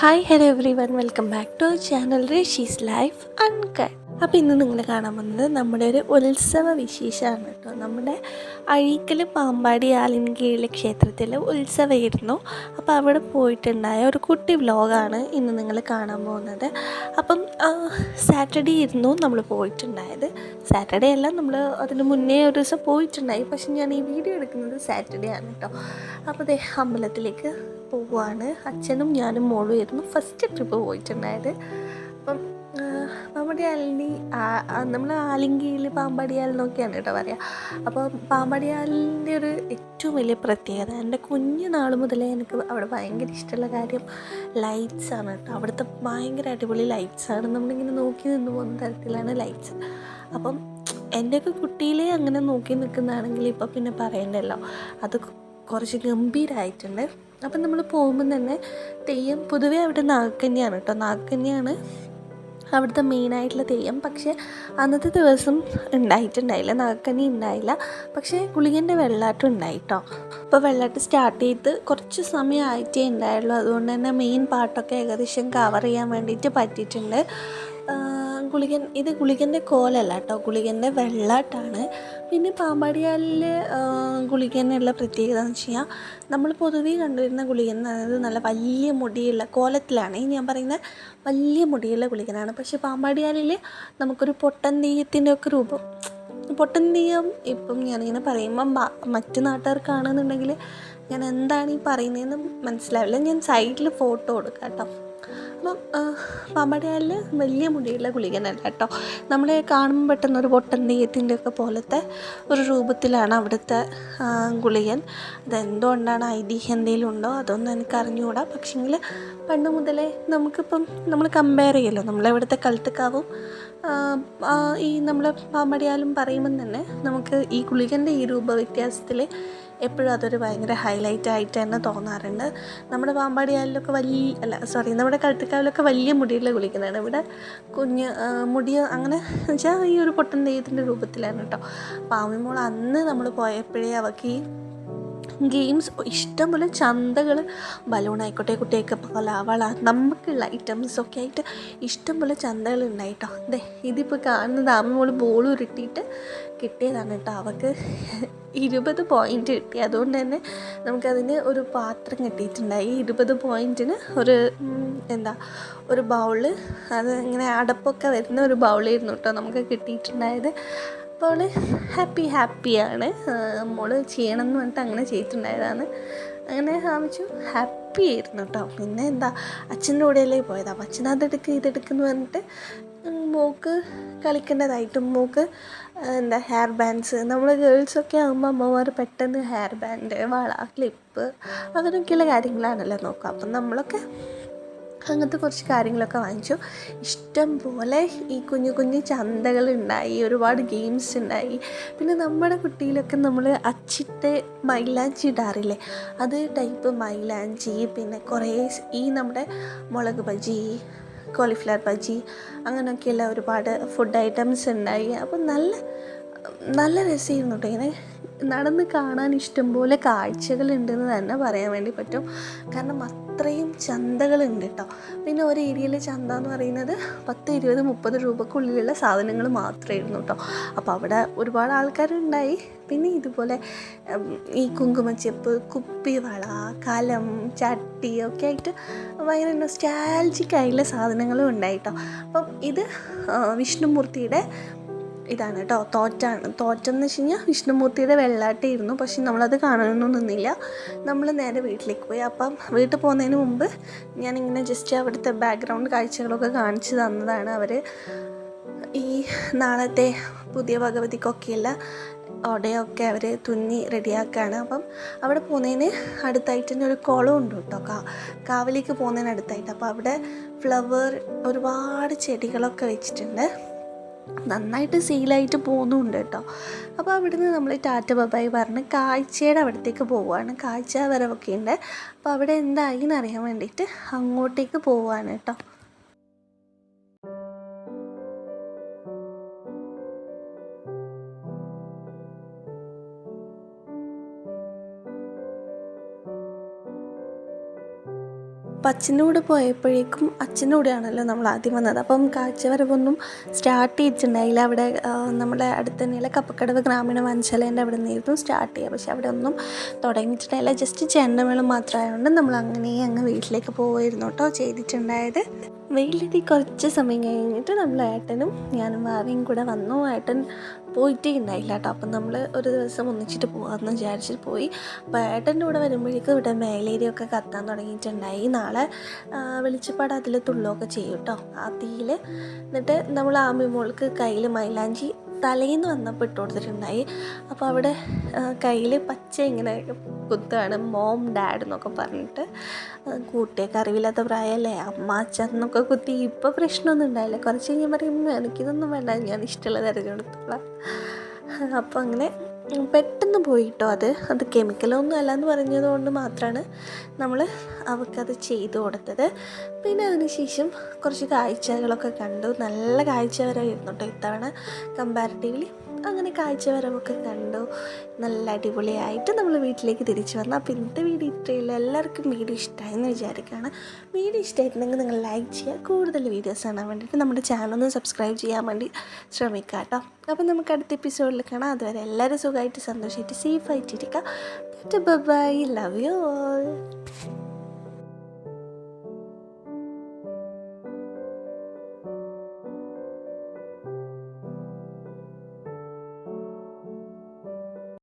Hi hello everyone welcome back to channel Reshi's life uncut അപ്പോൾ ഇന്ന് നിങ്ങൾ കാണാൻ പോകുന്നത് നമ്മുടെ ഒരു ഉത്സവ വിശേഷമാണ് കേട്ടോ. നമ്മുടെ അഴീക്കൽ പാമ്പാടി ആലിൻകീഴിലെ ക്ഷേത്രത്തിൽ ഉത്സവമായിരുന്നു. അപ്പോൾ അവിടെ പോയിട്ടുണ്ടായ ഒരു കുട്ടി വ്ലോഗാണ് ഇന്ന് നിങ്ങൾ കാണാൻ പോകുന്നത്. അപ്പം സാറ്റർഡേ ആയിരുന്നു നമ്മൾ പോയിട്ടുണ്ടായത്. സാറ്റർഡേ അല്ല നമ്മൾ അതിന് മുന്നേ ഒരു ദിവസം പോയിട്ടുണ്ടായി. പക്ഷെ ഞാൻ ഈ വീഡിയോ എടുക്കുന്നത് സാറ്റർഡേ ആണ് കേട്ടോ. അപ്പോൾ അമ്പലത്തിലേക്ക് പോവുകയാണ് അച്ഛനും ഞാനും മോളും ആയിരുന്നു ഫസ്റ്റ് ട്രിപ്പ് പോയിട്ടുണ്ടായത്. അപ്പം നമ്മുടെ അലിനി നമ്മൾ ആലിങ്കിയിൽ പാമ്പാടിയാൽ കേട്ടോ പറയുക അപ്പോൾ പാമ്പാടിയാലിന്റെ ഒരു ഏറ്റവും വലിയ പ്രത്യേകത എന്റെ കുഞ്ഞു നാൾ മുതലേ എനിക്ക് അവിടെ ഭയങ്കര ഇഷ്ടമുള്ള കാര്യം ലൈറ്റ്സ് ആണ് കേട്ടോ. അവിടുത്തെ ഭയങ്കര അടിപൊളി ലൈറ്റ്സ് ആണ്. നമ്മളിങ്ങനെ നോക്കി നിന്ന് പോകുന്ന തരത്തിലാണ് ലൈറ്റ്സ് അപ്പം എന്റെയൊക്കെ കുട്ടിയിലേ അങ്ങനെ നോക്കി നിൽക്കുന്നതാണെങ്കിൽ ഇപ്പം പിന്നെ പറയണ്ടല്ലോ. അത് കുറച്ച് ഗംഭീരമായിട്ടുണ്ട് അപ്പം നമ്മൾ പോകുമ്പം തന്നെ തെയ്യം പൊതുവേ അവിടെ നാഗക്കന്യാണ് കേട്ടോ. നാഗക്കന്യാണ് അവിടുത്തെ മെയിനായിട്ടുള്ള തെയ്യം. പക്ഷേ അന്നത്തെ ദിവസം ഉണ്ടായിട്ടുണ്ടായില്ല. നാഗക്കന്നി ഉണ്ടായില്ല. പക്ഷേ ഗുളികന്റെ വെള്ളാട്ടം ഉണ്ടായി കേട്ടോ. അപ്പോൾ വെള്ളാട്ടം സ്റ്റാർട്ട് ചെയ്ത് കുറച്ച് സമയമായിട്ടേ ഉണ്ടായുള്ളൂ. അതുകൊണ്ട് തന്നെ മെയിൻ പാട്ടൊക്കെ ഏകദേശം കവർ ചെയ്യാൻ വേണ്ടിയിട്ട് പറ്റിയിട്ടുണ്ട്. ഗുളികൻ ഇത് ഗുളികന്റെ കോലല്ല കേട്ടോ. ഗുളികന്റെ വെള്ളാട്ടാണ്. പിന്നെ പാമ്പാടിയാലിൽ ഗുളികനുള്ള പ്രത്യേകത എന്ന് വെച്ച് കഴിഞ്ഞാൽ നമ്മൾ പൊതുവേ കണ്ടുവരുന്ന ഗുളികൻ അതായത് നല്ല വലിയ മുടിയുള്ള കോലത്തിലാണ്. ഈ ഞാൻ പറയുന്ന വലിയ മുടിയുള്ള ഗുളികനാണ് പക്ഷേ പാമ്പാടിയാലിൽ നമുക്കൊരു പൊട്ടൻ തെയ്യത്തിന്റെ ഒക്കെ രൂപം. പൊട്ടൻ തെയ്യം ഇപ്പം ഞാനിങ്ങനെ പറയുമ്പം മറ്റു നാട്ടുകാർക്കാണെന്നുണ്ടെങ്കിൽ ഞാൻ എന്താണ് ഈ പറയുന്നതെന്ന് മനസ്സിലാവില്ല. ഞാൻ സൈഡിൽ ഫോട്ടോ കൊടുക്കാം കേട്ടോ. അപ്പം പമ്പടയാലിൽ വലിയ മുടിയുള്ള ഗുളികനല്ല കേട്ടോ. നമ്മളെ കാണുമ്പോൾ പെട്ടെന്ന് ഒരു പൊട്ടൻ നെയ്യത്തിന്റെ ഒക്കെ പോലത്തെ ഒരു രൂപത്തിലാണ് അവിടുത്തെ ഗുളികൻ. അതെന്തുകൊണ്ടാണ് ഐതിഹ്യം എന്തെങ്കിലും ഉണ്ടോ അതൊന്നും എനിക്ക് അറിഞ്ഞുകൂടാ പക്ഷേങ്കിൽ പണ്ട് മുതലേ നമുക്കിപ്പം നമ്മൾ കമ്പയർ ചെയ്യല്ലോ. നമ്മളിവിടുത്തെ കൽത്തക്കാവും ഈ നമ്മൾ പാമ്പടിയാലും പറയുമ്പം തന്നെ നമുക്ക് ഈ ഗുളികന്റെ ഈ രൂപ വ്യത്യാസത്തിൽ എപ്പോഴും അതൊരു ഭയങ്കര ഹൈലൈറ്റ് ആയിട്ട് തന്നെ തോന്നാറുണ്ട്. നമ്മുടെ പാമ്പാടിയാലിലൊക്കെ വലിയ അല്ല സോറി നമ്മുടെ കഴുത്തക്കാവിലൊക്കെ വലിയ മുടിയുള്ള കുളിക്കുന്നതാണ്. ഇവിടെ കുഞ്ഞ് മുടി അങ്ങനെ വെച്ചാൽ ഈ ഒരു പൊട്ടൻ ദൈവത്തിന്റെ രൂപത്തിലാണ് കേട്ടോ പാമ്പിമോൾ അന്ന് നമ്മൾ പോയപ്പോഴേ അവൾക്ക് ഈ ഗെയിംസ് ഇഷ്ടംപോലെ ചന്തകൾ ബലൂണായിക്കോട്ടെ കുട്ടികൾക്ക് വള നമുക്കുള്ള ഐറ്റംസൊക്കെ ആയിട്ട് ഇഷ്ടംപോലെ ചന്തകൾ ഉണ്ടായിട്ടോ അതെ ഇതിപ്പോൾ കാണുന്നത് ആമ്മോൾ ബോൾ ഉരുട്ടിയിട്ട് കിട്ടിയതാണ് കേട്ടോ അവൾക്ക് ഇരുപത് പോയിന്റ് കിട്ടി. അതുകൊണ്ട് തന്നെ നമുക്കതിന് ഒരു പാത്രം കിട്ടിയിട്ടുണ്ടായി. ഇരുപത് പോയിന്റിന് ഒരു എന്താ ഒരു ബൗൾ അത് ഇങ്ങനെ അടപ്പൊക്കെ വരുന്ന ഒരു ബൗളായിരുന്നു കേട്ടോ നമുക്ക് കിട്ടിയിട്ടുണ്ടായത്. അപ്പോൾ ഹാപ്പി ഹാപ്പിയാണ് മോൾ ചെയ്യണം എന്ന് പറഞ്ഞിട്ട് അങ്ങനെ ചെയ്തിട്ടുണ്ടായതാണ്. അങ്ങനെ കാണിച്ചു ഹാപ്പി ആയിരുന്നു കേട്ടോ പിന്നെ എന്താ അച്ഛന്റെ കൂടെയല്ലേ പോയത്? അപ്പം അച്ഛൻ അതെടുക്ക് ഇതെടുക്കുന്നു പറഞ്ഞിട്ട് മോക്ക് കളിക്കേണ്ടതായിട്ടും മോക്ക് എന്താ ഹെയർ ബാൻഡ്സ് നമ്മൾ ഗേൾസൊക്കെ ആകുമ്പോൾ അമ്മമാർ പെട്ടെന്ന് ഹെയർ ബാൻഡ് വള ക്ലിപ്പ് അങ്ങനെയൊക്കെയുള്ള കാര്യങ്ങളാണല്ലോ നോക്കുക. അപ്പം നമ്മളൊക്കെ അങ്ങനത്തെ കുറച്ച് കാര്യങ്ങളൊക്കെ വാങ്ങിച്ചു. ഇഷ്ടം പോലെ ഈ കുഞ്ഞു കുഞ്ഞു ചന്തകളുണ്ടായി ഒരുപാട് ഗെയിംസ് ഉണ്ടായി. പിന്നെ നമ്മുടെ കുട്ടിയിലൊക്കെ നമ്മൾ അച്ചിട്ട് മൈലാഞ്ചി ഇടാറില്ലേ? അത് ടൈപ്പ് മൈലാഞ്ചി പിന്നെ കുറേ ഈ നമ്മുടെ മുളക് ബജി കോളിഫ്ലവർ ബജി അങ്ങനെയൊക്കെയുള്ള ഒരുപാട് ഫുഡ് ഐറ്റംസ് ഉണ്ടായി. അപ്പം നല്ല നല്ല രസമായിരുന്നു കേട്ടോ ഇങ്ങനെ നടന്ന് കാണാൻ ഇഷ്ടംപോലെ കാഴ്ചകളുണ്ടെന്ന് തന്നെ പറയാൻ വേണ്ടി പറ്റും. കാരണം അത്രയും ചന്തകളുണ്ട് കേട്ടോ പിന്നെ ഒരു ഏരിയയിലെ ചന്ത എന്ന് പറയുന്നത് പത്ത് ഇരുപത് മുപ്പത് രൂപക്കുള്ളിലുള്ള സാധനങ്ങൾ മാത്രമേ മാത്രമായിരുന്നു കേട്ടോ അപ്പോൾ അവിടെ ഒരുപാട് ആൾക്കാരുണ്ടായി. പിന്നെ ഇതുപോലെ ഈ കുങ്കുമച്ചെപ്പ് കുപ്പിവള കലം ചട്ടി ഒക്കെ ആയിട്ട് ഭയങ്കര നൊസ്റ്റാൽജിക് ആയിട്ടുള്ള സാധനങ്ങളും ഉണ്ടായിട്ടോ അപ്പം ഇത് വിഷ്ണുമൂർത്തിയുടെ ഇതാണ് കേട്ടോ. തോറ്റാണ്. തോറ്റെന്ന് വെച്ച് കഴിഞ്ഞാൽ വിഷ്ണുമൂർത്തിയുടെ വെള്ളാട്ടിയിരുന്നു പക്ഷെ നമ്മളത് കാണാനൊന്നും നിന്നില്ല. നമ്മൾ നേരെ വീട്ടിലേക്ക് പോയി. അപ്പം വീട്ടിൽ പോകുന്നതിന് മുമ്പ് ഞാനിങ്ങനെ ജസ്റ്റ് അവിടുത്തെ ബാക്ക്ഗ്രൗണ്ട് കാഴ്ചകളൊക്കെ കാണിച്ചു തന്നതാണ് അവർ ഈ നാളത്തെ പുതിയ ഭഗവതിക്കൊക്കെയുള്ള ഓടയൊക്കെ അവർ തുന്നി റെഡിയാക്കുകയാണ് അപ്പം അവിടെ പോകുന്നതിന് അടുത്തായിട്ട് തന്നെ ഒരു കുളം ഉണ്ട് കേട്ടോ. കാ കാവിലേക്ക് പോകുന്നതിന് അടുത്തായിട്ട്. അപ്പോൾ അവിടെ ഫ്ലവർ ഒരുപാട് ചെടികളൊക്കെ വെച്ചിട്ടുണ്ട്. നന്നായിട്ട് സെയിലായിട്ട് പോകുന്നുണ്ട് കേട്ടോ. അപ്പോൾ അവിടുന്ന് നമ്മൾ ടാറ്റ ബബായി പറഞ്ഞ് കാഴ്ചയുടെ അവിടത്തേക്ക് പോവുകയാണ്. കാഴ്ച വരവൊക്കെ ഉണ്ട്. അപ്പോൾ അവിടെ എന്തായി എന്നറിയാൻ വേണ്ടിയിട്ട് അങ്ങോട്ടേക്ക് പോവുകയാണ് കേട്ടോ. അച്ഛന്റെ കൂടെ പോയപ്പോഴേക്കും അച്ഛന്റെ കൂടെയാണല്ലോ നമ്മൾ ആദ്യം വന്നത്. അപ്പം കാഴ്ചവരവൊന്നും സ്റ്റാർട്ട് ചെയ്തിട്ടുണ്ടായില്ല. അവിടെ നമ്മുടെ അടുത്ത് തന്നെയുള്ള കപ്പക്കടവ് ഗ്രാമീണ വനശാലേന്റെ അവിടെ നിന്നായിരുന്നു സ്റ്റാർട്ട് ചെയ്യുക. പക്ഷേ അവിടെ ഒന്നും തുടങ്ങിയിട്ടുണ്ടായില്ല. ജസ്റ്റ് ചെണ്ടമേളം മാത്രമായതുകൊണ്ട് നമ്മൾ അങ്ങനെ അങ്ങ് വീട്ടിലേക്ക് പോവായിരുന്നു കേട്ടോ ചെയ്തിട്ടുണ്ടായത്. വെയിലെത്തി കുറച്ച് സമയം കഴിഞ്ഞിട്ട് നമ്മൾ ഏട്ടനും ഞാനും ഭാവിയും കൂടെ വന്നു. ഏട്ടൻ പോയിട്ടേ ഉണ്ടായില്ല കേട്ടോ. അപ്പം നമ്മൾ ഒരു ദിവസം ഒന്നിച്ചിട്ട് പോകാമെന്ന് വിചാരിച്ചിട്ട് പോയി. അപ്പോൾ ഏട്ടന്റെ കൂടെ വരുമ്പോഴേക്കും ഇവിടെ മേലേരിയൊക്കെ കത്താൻ തുടങ്ങിയിട്ടുണ്ടായി. നാളെ വെളിച്ചപ്പാട് അതിൽ തുള്ളുകയൊക്കെ ചെയ്യും കേട്ടോ. ആ തീയിൽ എന്നിട്ട് നമ്മൾ ആമി മോൾക്ക് കയ്യിൽ മൈലാഞ്ചി തലേന്ന് വന്നപ്പോൾ ഇട്ട് കൊടുത്തിട്ടുണ്ടായി. അപ്പോൾ അവിടെ കയ്യിൽ പച്ച ഇങ്ങനെ കുത്തുകയാണ് മോം ഡാഡ് എന്നൊക്കെ പറഞ്ഞിട്ട് കൂട്ടിയൊക്കെ അറിവില്ലാത്ത പ്രായമല്ലേ? അമ്മ അച്ഛൻ എന്നൊക്കെ കുത്തി ഇപ്പോൾ പ്രശ്നമൊന്നും ഉണ്ടായില്ല. കുറച്ച് കഴിഞ്ഞ് പറയുമ്പോൾ എനിക്കിതൊന്നും വേണ്ട ഞാൻ ഇഷ്ടമുള്ള തിരഞ്ഞെടുത്തോളാം. അപ്പോൾ അങ്ങനെ പെട്ടെന്ന് പോയിട്ടോ അത്. അത് കെമിക്കലൊന്നും അല്ല എന്ന് പറഞ്ഞത് കൊണ്ട് മാത്രമാണ് നമ്മൾ അവർക്കത് ചെയ്തു കൊടുത്തത്. പിന്നെ അതിനുശേഷം കുറച്ച് കാഴ്ചകളൊക്കെ കണ്ടു. നല്ല കാഴ്ച വരവായിരുന്നു കേട്ടോ ഇത്തവണ. കമ്പാരിറ്റീവ്ലി അങ്ങനെ കാഴ്ച വരവൊക്കെ കണ്ടു. നല്ല അടിപൊളിയായിട്ട് നമ്മൾ വീട്ടിലേക്ക് തിരിച്ചു വന്നു. അപ്പോൾ ഇന്നത്തെ വീഡിയോ ഇത്രയുള്ളൂ എല്ലാവർക്കും വീഡിയോ ഇഷ്ടമായെന്ന് വിചാരിക്കുകയാണ്. വീഡിയോ ഇഷ്ടമായിട്ടുണ്ടെങ്കിൽ നിങ്ങൾ ലൈക്ക് ചെയ്യുക. കൂടുതൽ വീഡിയോസ് കാണാൻ വേണ്ടിയിട്ട് നമ്മുടെ ചാനലൊന്ന് സബ്സ്ക്രൈബ് ചെയ്യാൻ വേണ്ടി ശ്രമിക്കുക കേട്ടോ. അപ്പോൾ നമുക്ക് അടുത്ത എപ്പിസോഡിൽ കാണാം. അതുവരെ എല്ലാവരും സുഖമായിട്ട് സന്തോഷമായിട്ട് സേഫായിട്ടിരിക്കുക ബൈ ലവ് യു ഓൾ